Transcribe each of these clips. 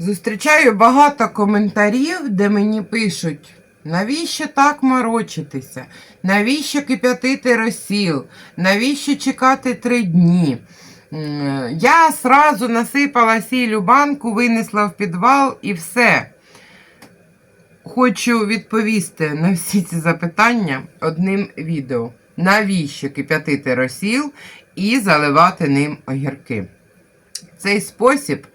Зустрічаю багато коментарів, де мені пишуть, навіщо так морочитися? Навіщо кип'ятити розсіл? Навіщо чекати три дні? Я сразу насипала сіль у банку, винесла в підвал і все. Хочу відповісти на всі ці запитання одним відео. Навіщо кип'ятити розсіл і заливати ним огірки? Цей спосіб,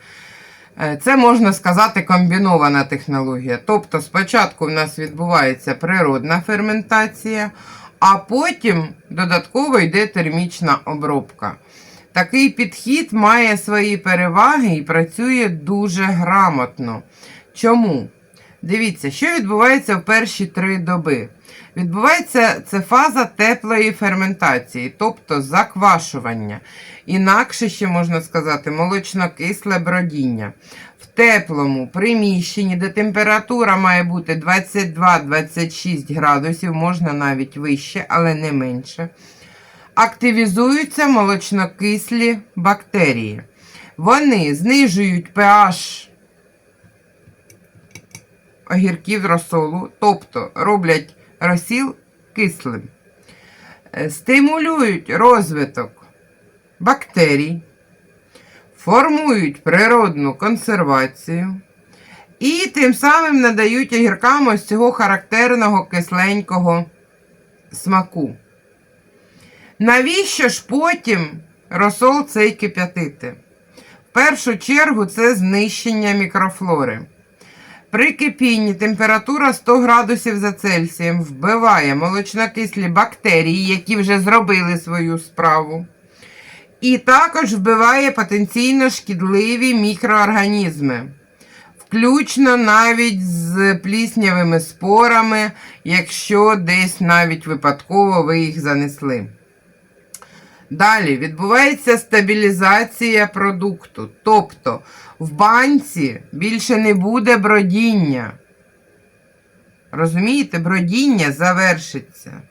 це можна сказати комбінована технологія. Тобто спочатку в нас відбувається природна ферментація, а потім додатково йде термічна обробка. Такий підхід має свої переваги і працює дуже грамотно. Чому? Дивіться, що відбувається в перші три доби. Відбувається це фаза теплої ферментації, тобто заквашування. Інакше ще можна сказати молочно-кисле бродіння. В теплому приміщенні, де температура має бути 22-26 градусів, можна навіть вище, але не менше. Активізуються молочнокислі бактерії. Вони знижують pH огірків розсолу, тобто роблять розсіл кислим, Е, стимулюють розвиток бактерій, формують природну консервацію і тим самим надають огіркам ось цього характерного кисленького смаку. Навіщо ж потім розсол цей кип'ятити? В першу чергу це знищення мікрофлори. При кипінні температура 100 градусів за Цельсієм вбиває молочнокислі бактерії, які вже зробили свою справу. І також вбиває потенційно шкідливі мікроорганізми, включно навіть з пліснявими спорами, якщо десь навіть випадково ви їх занесли. Далі відбувається стабілізація продукту. Тобто в банці більше не буде бродіння. Розумієте, бродіння завершиться.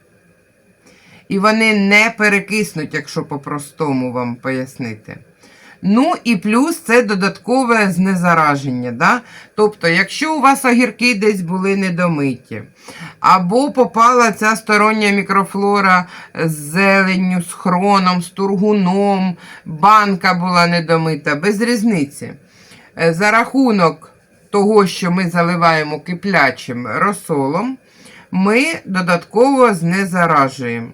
І вони не перекиснуть, якщо по-простому вам пояснити. Ну і плюс це додаткове знезараження. Да? Тобто, якщо у вас огірки десь були недомиті, або попала ця стороння мікрофлора з зеленню, з хроном, з тургуном, банка була недомита, без різниці. Е, За рахунок того, що ми заливаємо киплячим розсолом, ми додатково знезаражуємо.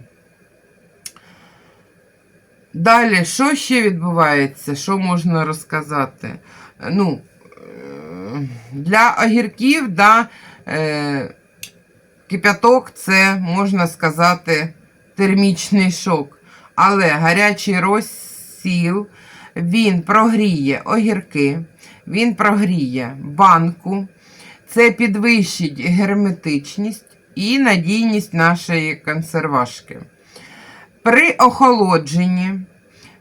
Далі, що ще відбувається? Що можна розказати? Ну, е, для огірків, да, е, кип'яток це, можна сказати, термічний шок. Але гарячий розсіл, він прогріє огірки, він прогріє банку, це підвищить герметичність і надійність нашої консервашки. При охолодженні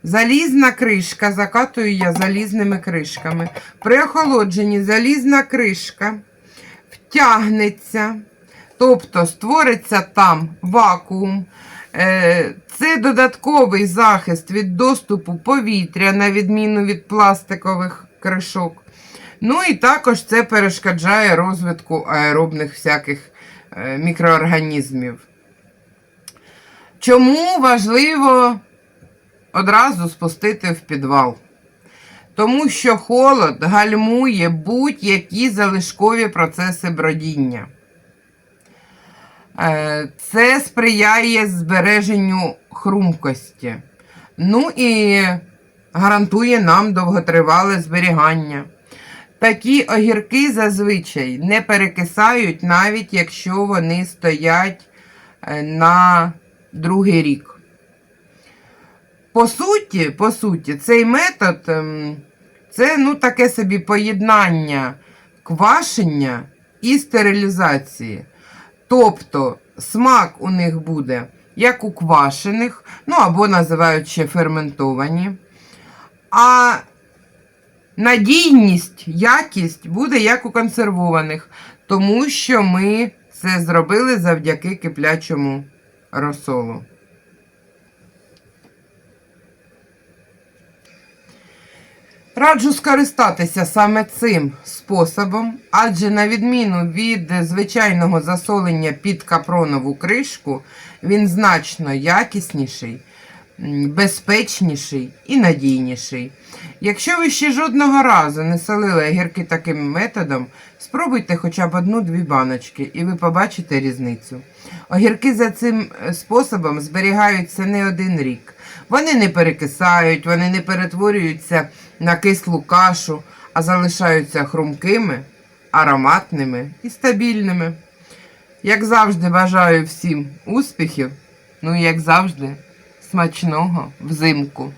залізна кришка, закатую я залізними кришками. При охолодженні залізна кришка втягнеться, тобто створиться там вакуум. Е, Це додатковий захист від доступу повітря, на відміну від пластикових кришок. Ну і також це перешкоджає розвитку аеробних всяких е, мікроорганізмів. Чому важливо одразу спустити в підвал? Тому що холод гальмує будь-які залишкові процеси бродіння. Е, Це сприяє збереженню хрумкості. Ну і гарантує нам довготривале зберігання. Такі огірки зазвичай не перекисають, навіть якщо вони стоять е, на другий рік. По суті, по суті, цей метод ем, це ну, таке собі поєднання квашення і стерилізації. Тобто смак у них буде як у квашених, ну або називають ще ферментовані. А надійність, якість буде як у консервованих, тому що ми це зробили завдяки киплячому розсолу. Раджу скористатися саме цим способом, адже на відміну від звичайного засолення під капронову кришку, він значно якісніший, безпечніший і надійніший. Якщо ви ще жодного разу не солили огірки таким методом, спробуйте хоча б одну-дві баночки, і ви побачите різницю. Огірки за цим е, способом зберігаються не один рік. Вони не перекисають, вони не перетворюються на кислу кашу, а залишаються хрумкими, ароматними і стабільними. Як завжди, бажаю всім успіхів, ну і як завжди, смачного взимку.